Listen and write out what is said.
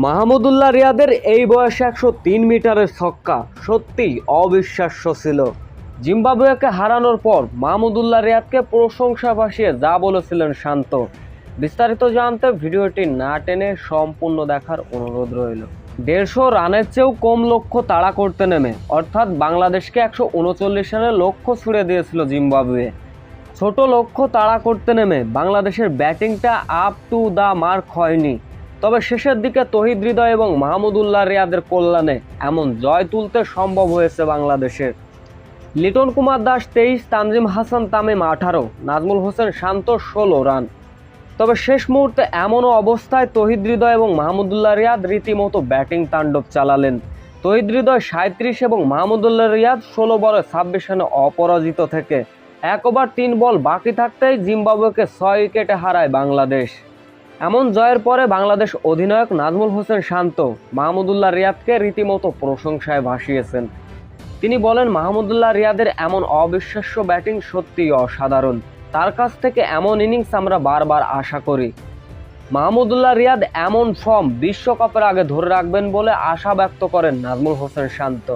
মাহমুদুল্লাহ রিয়াদের এই বয়সে একশো তিন মিটারের ছক্কা। সত্যিই অবিশ্বাস্য ছিল। জিম্বাবুয়েকে হারানোর পর মাহমুদুল্লাহ রিয়াদকে প্রশংসা ভাসিয়ে যা বলেছিলেন শান্ত। বিস্তারিত জানতে ভিডিওটি না টেনে সম্পূর্ণ দেখার অনুরোধ রইল। দেড়শো রানের চেয়েও কম লক্ষ্য তাড়া করতে নেমে। অর্থাৎ বাংলাদেশকে একশো উনচল্লিশ রানের লক্ষ্য ছুড়ে দিয়েছিল জিম্বাবুয়ে। ছোট লক্ষ্য তাড়া করতে নেমে বাংলাদেশের ব্যাটিংটা আপ টু দ্য মার্ক হয়নি। তবে শেষের দিকে তহিদ হৃদয় এবং মাহমুদুল্লাহ রিয়াদের কল্যাণে এমন জয় তুলতে সম্ভব হয়েছে বাংলাদেশের। লিটন কুমার দাস তেইশ, তানজিম হাসান তামিম আঠারো, নাজমুল হোসেন শান্ত ষোলো রান। তবে শেষ মুহূর্তে এমনও অবস্থায় তহিদ হৃদয় এবং মাহমুদুল্লাহ রিয়াদ রীতিমতো ব্যাটিং তাণ্ডব চালালেন। তহিদ হৃদয় সাঁত্রিশ এবং মাহমুদুল্লাহ রিয়াদ ষোলো বলে ছাব্বিশ রানে অপরাজিত থেকে। এক ওভার তিন বল বাকি থাকতেই জিম্বাবুয়েকে ছয় উইকেটে হারায় বাংলাদেশ। এমন জয়ের পরে বাংলাদেশ অধিনায়ক নাজমুল হোসেন শান্ত মাহমুদুল্লাহ রিয়াদকে রীতিমতো প্রশংসায় ভাসিয়েছেন। তিনি বলেন, মাহমুদুল্লাহ রিয়াদের এমন অবিশ্বাস্য ব্যাটিং সত্যিই অসাধারণ। তার কাছ থেকে এমন ইনিংস আমরা বারবার আশা করি। মাহমুদুল্লাহ রিয়াদ এমন ফর্ম বিশ্বকাপের আগে ধরে রাখবেন বলে আশা ব্যক্ত করেন নাজমুল হোসেন শান্ত।